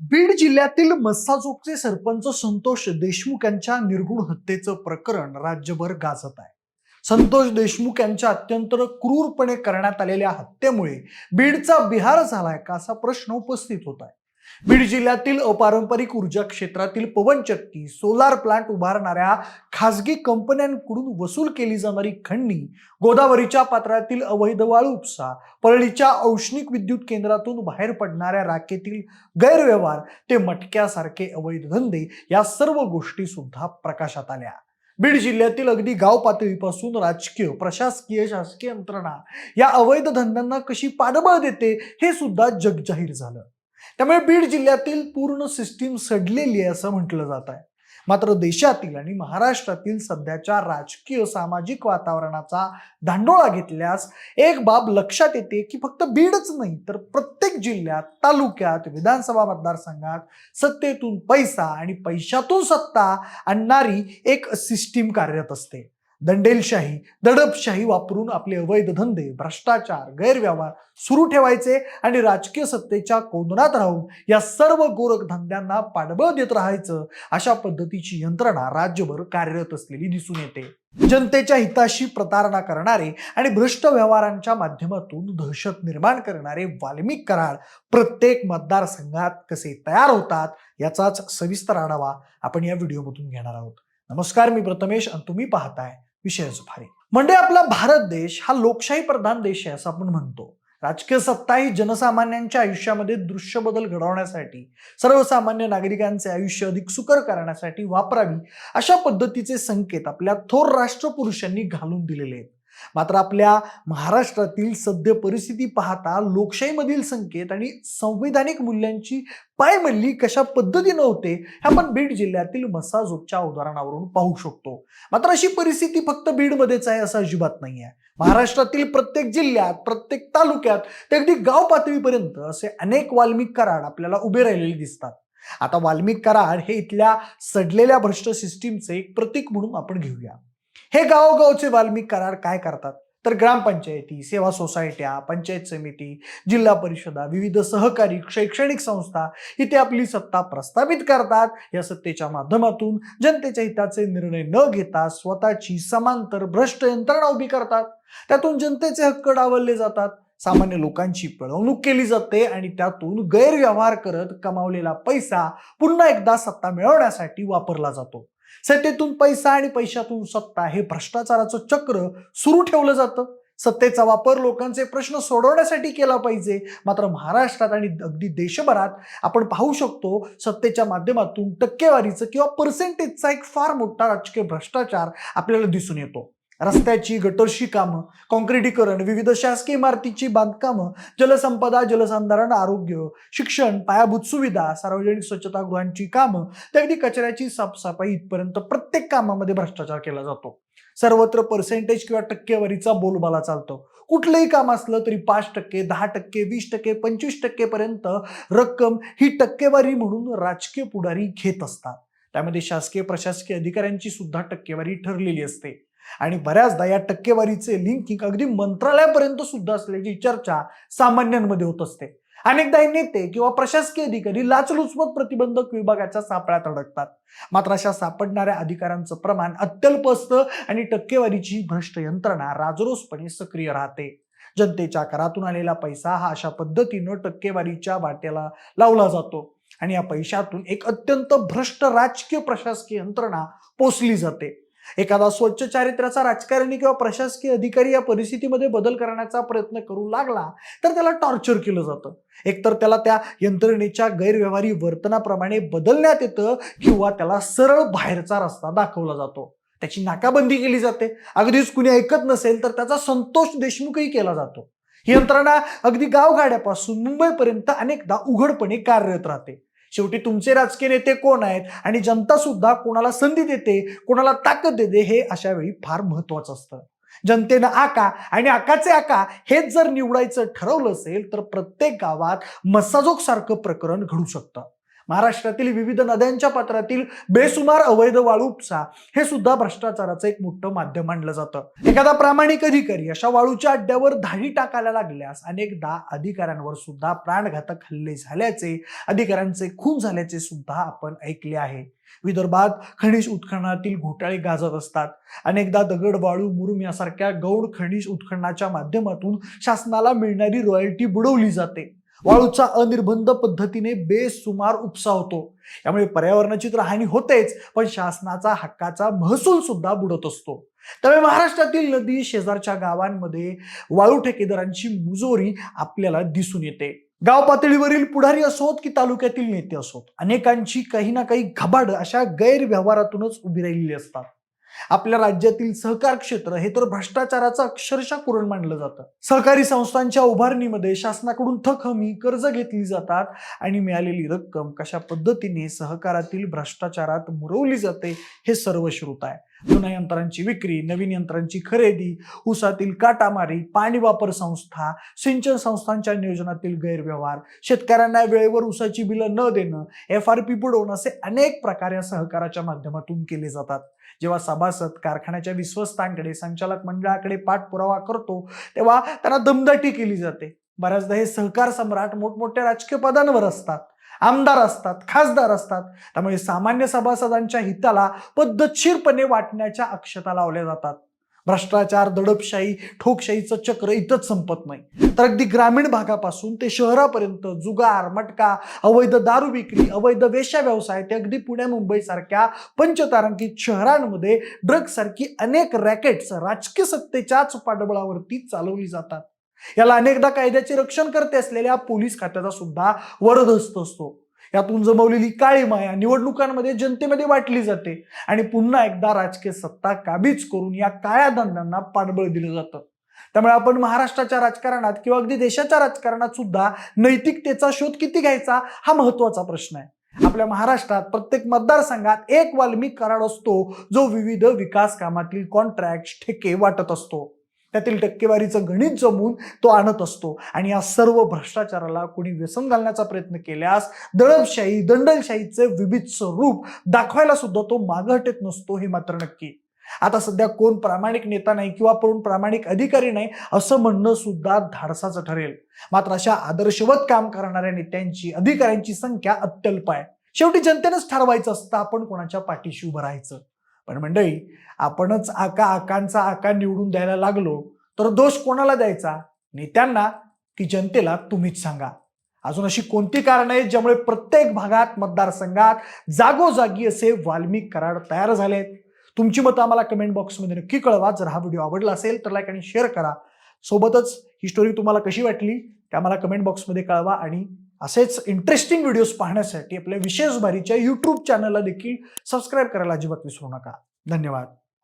बीड जिल्ह्यातील मस्साचोकचे सरपंच संतोष देशमुख यांच्या निर्गुण हत्येचं प्रकरण राज्यभर गाजत आहे. संतोष देशमुख यांच्या अत्यंत क्रूरपणे करण्यात आलेल्या हत्येमुळे बीडचा बिहार झालाय का असा प्रश्न उपस्थित होत आहे. बीड जिल्ह्यातील अपारंपरिक ऊर्जा क्षेत्रातील पवनचक्की सोलार प्लांट उभारणाऱ्या खासगी कंपन्यांकडून वसूल केली जाणारी खंडणी गोदावरीच्या पात्रातील अवैध वाळू उपसा परळीच्या औष्णिक विद्युत केंद्रातून बाहेर पडणाऱ्या राखेतील गैरव्यवहार ते मटक्यासारखे अवैध धंदे या सर्व गोष्टी सुद्धा प्रकाशात आल्या. बीड जिल्ह्यातील अगदी गाव पातळीपासून राजकीय प्रशासकीय शासकीय यंत्रणा या अवैध धंद्यांना कशी पाठबळ देते हे सुद्धा जगजाहीर झालं. त्यामुळे बीड जिल्ह्यातील पूर्ण सिस्टीम सडलेली आहे असं म्हटलं जात आहे. मात्र देशातील आणि महाराष्ट्रातील सध्याच्या राजकीय सामाजिक वातावरणाचा धांडोळा घेतल्यास एक बाब लक्षात येते की फक्त बीडच नाही तर प्रत्येक जिल्ह्यात तालुक्यात विधानसभा मतदारसंघात सत्तेतून पैसा आणि पैशातून सत्ता आणणारी एक सिस्टीम कार्यरत असते. दंडेलशाही दडपशाही वापरून आपले अवैध धंदे भ्रष्टाचार गैरव्यवहार सुरू ठेवायचे आणि राजकीय सत्तेच्या कोंदणात राहून या सर्व गोरखधंद्यांना पाठबळ देत राहायचं अशा पद्धतीची यंत्रणा राज्यभर कार्यरत असलेली दिसून येते. जनतेच्या हिताशी प्रतारणा करणारे आणि भ्रष्ट व्यवहारांच्या माध्यमातून दहशत निर्माण करणारे वाल्मिक कराड प्रत्येक मतदारसंघात कसे तयार होतात याचाच सविस्तर आढावा आपण या व्हिडिओमधून घेणार आहोत. नमस्कार मी प्रथमेश आणि तुम्ही पाहताय विषयच भारी. म्हणजे आपला भारत देश हा लोकशाही प्रधान देश आहे असं आपण म्हणतो. राजकीय सत्ता ही जनसामान्यांच्या आयुष्यामध्ये दृश्य बदल घडवण्यासाठी सर्वसामान्य नागरिकांचे आयुष्य अधिक सुकर करण्यासाठी वापरावी अशा पद्धतीचे संकेत आपल्या थोर राष्ट्रपुरुषांनी घालून दिलेले आहेत. मात्र आपल्या महाराष्ट्रातील सद्य परिस्थिती पाहता लोकशाहीमधील संकेत आणि संवैधानिक मूल्यांची पायमल्ली कशा पद्धतीनं होते हे आपण बीड जिल्ह्यातील मसाजोगच्या उदाहरणावरून पाहू शकतो. मात्र अशी परिस्थिती फक्त बीडमध्येच आहे असं अजिबात नाही आहे महाराष्ट्रातील प्रत्येक जिल्ह्यात प्रत्येक तालुक्यात ते अगदी गाव पातळीपर्यंत असे अनेक वाल्मिक कराड आपल्याला उभे राहिलेले दिसतात. आता वाल्मिक कराड हे इथल्या सडलेल्या भ्रष्ट सिस्टीमचे एक प्रतीक म्हणून आपण घेऊया. हे गावोगावचे वाल्मिक करार काय करतात? तर ग्रामपंचायती सेवा सोसायट्या पंचायत समिती जिल्हा परिषदा विविध सहकारी शैक्षणिक संस्था इथे आपली सत्ता प्रस्थापित करतात. या सत्तेच्या माध्यमातून जनतेच्या हिताचे निर्णय न घेता स्वतःची समांतर भ्रष्ट यंत्रणा उभी करतात. त्यातून जनतेचे हक्क डावलले जातात. सामान्य लोकांची पळवणूक केली जाते आणि त्यातून गैरव्यवहार करत कमावलेला पैसा पुन्हा एकदा सत्ता मिळवण्यासाठी वापरला जातो. सत्तेतून पैसा आणि पैशातून सत्ता हे भ्रष्टाचाराचं चक्र सुरू ठेवलं जातं. सत्तेचा वापर लोकांचे प्रश्न सोडवण्यासाठी केला पाहिजे. मात्र महाराष्ट्रात आणि अगदी देशभरात आपण पाहू शकतो सत्तेच्या माध्यमातून टक्केवारीचं किंवा पर्सेंटेजचा एक फार मोठा राजकीय भ्रष्टाचार आपल्याला दिसून येतो. रस्त्याची गटरशी कामं कॉन्क्रिटीकरण विविध शासकीय इमारतीची बांधकामं जलसंपदा जलसंधारण आरोग्य शिक्षण पायाभूत सुविधा सार्वजनिक स्वच्छतागृहांची कामं ते अगदी कचऱ्याची साफसफाई इथपर्यंत प्रत्येक कामामध्ये भ्रष्टाचार केला जातो. सर्वत्र पर्सेंटेज किंवा टक्केवारीचा बोलबाला चालतो. कुठलंही काम असलं तरी पाच टक्के दहा टक्के वीस टक्के पंचवीस टक्केपर्यंत रक्कम ही टक्केवारी म्हणून राजकीय पुढारी घेत असतात. त्यामध्ये शासकीय प्रशासकीय अधिकाऱ्यांची सुद्धा टक्केवारी ठरलेली असते. आणि बऱ्याचदा या टक्केवारीचे लिंकिंग अगदी मंत्रालयापर्यंत सुद्धा असल्याची चर्चा सामान्यांमध्ये होत असते. अनेकदा हे नेते किंवा प्रशासकीय अधिकारी लाचलुचपत प्रतिबंधक विभागाच्या सापळ्यात अडकतात. मात्र अशा सापडणाऱ्या अधिकाऱ्यांचं प्रमाण अत्यल्प असतं आणि टक्केवारीची भ्रष्ट यंत्रणा राजरोसपणे सक्रिय राहते. जनतेच्या करातून आलेला पैसा हा अशा पद्धतीनं टक्केवारीच्या वाट्याला लावला जातो आणि या पैशातून एक अत्यंत भ्रष्ट राजकीय प्रशासकीय यंत्रणा पोचली जाते. एखादा स्वच्छ चारित्र्याचा राजकारणी किंवा प्रशासकीय अधिकारी या परिस्थितीमध्ये बदल करण्याचा प्रयत्न करू लागला तर त्याला टॉर्चर केलं जातं. एकतर त्याला त्या यंत्रणेच्या गैरव्यवहारी वर्तनाप्रमाणे बदलण्यात येतं किंवा त्याला सरळ बाहेरचा रस्ता दाखवला जातो. त्याची नाकाबंदी केली जाते. अगदीच कुणी ऐकत नसेल तर त्याचा संतोष देशमुखही केला जातो. ही यंत्रणा अगदी गावगाड्यापासून मुंबईपर्यंत अनेकदा उघडपणे कार्यरत राहते. शेवटी तुमचे राजकीय नेते कोण आहेत? आणि जनता सुद्धा कोणाला संधी देते कोणाला ताकद देते हे अशा वेळी फार महत्वाचं असतं. जनतेनं आका आणि आकाचे आका हेच जर निवडायचं ठरवलं असेल तर प्रत्येक गावात मसाजोग सारखं प्रकरण घडू शकतं. महाराष्ट्रातील विविध नद्यांच्या पात्रातील बेसुमार अवैध वाळू उपसा हे सुद्धा भ्रष्टाचाराचं एक मोठं माध्यम मानलं जातं. एखादा प्रामाणिक अधिकारी अशा वाळूच्या अड्ड्यावर धाडी टाकायला लागल्यास अनेकदा अधिकाऱ्यांवर सुद्धा प्राणघातक हल्ले झाल्याचे अधिकाऱ्यांचे खून झाल्याचे सुद्धा आपण ऐकले आहे. विदर्भात खनिज उत्खननातील घोटाळे गाजत असतात. अनेकदा दगड वाळू मुरुम यासारख्या गौण खनिज उत्खननाच्या माध्यमातून शासनाला मिळणारी रॉयल्टी बुडवली जाते. वाळूचा अनिर्बंध पद्धतीने बेसुमार उपसा होतो यामुळे पर्यावरणाची तर हानी होतेच पण शासनाचा हक्काचा महसूल सुद्धा बुडत असतो. त्यामुळे महाराष्ट्रातील नदी शेजारच्या गावांमध्ये वाळू ठेकेदारांची मुजोरी आपल्याला दिसून येते. गाव पातळीवरील पुढारी असोत की तालुक्यातील नेते असोत? अनेकांची काही ना काही घबाड अशा गैरव्यवहारातूनच उभी राहिलेली असतात. आपल्या राज्यातील सहकार क्षेत्र हे तर भ्रष्टाचाराचं अक्षरशः कुरण मानलं जातं. सहकारी संस्थांच्या उभारणीमध्ये शासनाकडून थक हमी कर्ज घेतली जातात आणि मिळालेली रक्कम कशा पद्धतीने सहकारातील भ्रष्टाचारात मुरवली जाते हे सर्व श्रुत आहे. जुन्या यंत्रांची विक्री नवीन यंत्रांची खरेदी ऊसातील काटामारी पाणी वापर संस्था सिंचन संस्थांच्या नियोजनातील गैरव्यवहार शेतकऱ्यांना वेळेवर ऊसाची बिलं न देणं एफ आर पी बुडवणं असे अनेक प्रकार या सहकाराच्या माध्यमातून केले जातात. जेव्हा सभासद कारखान्याच्या विश्वस्तांकडे संचालक मंडळाकडे पाठपुरावा करतो तेव्हा त्यांना दमदाटी केली जाते. बऱ्याचदा हे सहकार सम्राट मोठमोठ्या राजकीय पदांवर असतात. आमदार असतात खासदार असतात. त्यामुळे सामान्य सभासदांच्या हिताला पद्धतशीरपणे वाटण्याच्या अक्षता लावल्या जातात. भ्रष्टाचार दडपशाही ठोकशाहीचं चक्र इथंच संपत नाही. तर अगदी ग्रामीण भागापासून ते शहरापर्यंत जुगार मटका अवैध दारू विक्री अवैध वेश्या व्यवसाय ते अगदी पुणे मुंबई सारख्या पंचतारांकित शहरांमध्ये ड्रग सारखी अनेक रॅकेट्स राजकीय सत्तेच्याच पाठबळावरती चालवली जातात. याला अनेकदा कायद्याचे रक्षण करते असलेल्या पोलीस खात्याचा सुद्धा वरदहस्त असतो. यातून जमवलेली काळी माया निवडणुकांमध्ये जनतेमध्ये वाटली जाते आणि पुन्हा एकदा राजकीय सत्ता काबीज करून या काळ्या धंद्यांना पाठबळ दिलं जातं. त्यामुळे आपण महाराष्ट्राच्या राजकारणात किंवा अगदी देशाच्या राजकारणात सुद्धा नैतिकतेचा शोध किती घ्यायचा हा महत्त्वाचा प्रश्न आहे. आपल्या महाराष्ट्रात प्रत्येक मतदारसंघात एक वाल्मिक कराड असतो जो विविध विकास कामातील कॉन्ट्रॅक्ट ठेके वाटत असतो. त्यातील टक्केवारीचं गणित जमून तो आणत असतो. आणि या सर्व भ्रष्टाचाराला कोणी व्यसन घालण्याचा प्रयत्न केल्यास दडपशाही दंडलशाहीचे विविध स्वरूप दाखवायला सुद्धा तो मागं हटत नसतो हे मात्र नक्की. आता सध्या कोण प्रामाणिक नेता नाही किंवा कोण प्रामाणिक अधिकारी नाही असं म्हणणं सुद्धा धाडसाचं ठरेल. मात्र अशा आदर्शवत काम करणाऱ्या नेत्यांची अधिकाऱ्यांची संख्या अत्यल्प आहे. शेवटी जनतेनंच ठरवायचं असतं आपण कोणाच्या पाठीशी उभं राहायचं. पण मंडळी आपणच आका आकांचा आका निवडून द्यायला लागलो तर दोष कोणाला द्यायचा? नेत्यांना की जनतेला तुम्हीच सांगा. अजून अशी कोणती कारणं आहेत ज्यामुळे प्रत्येक भागात मतदारसंघात जागोजागी असे वाल्मिक कराड तयार झालेत? तुमची मतं आम्हाला कमेंट बॉक्समध्ये नक्की कळवा. जर हा व्हिडिओ आवडला असेल तर लाईक आणि शेअर करा. सोबतच ही स्टोरी तुम्हाला कशी वाटली ते आम्हाला कमेंट बॉक्समध्ये कळवा आणि असेच इंटरेस्टिंग व्हिडिओज पाहण्यासाठी आपल्या विशेष भारीच्या यूट्यूब चॅनलला देखील सबस्क्राईब करायला अजिबात विसरू नका. धन्यवाद.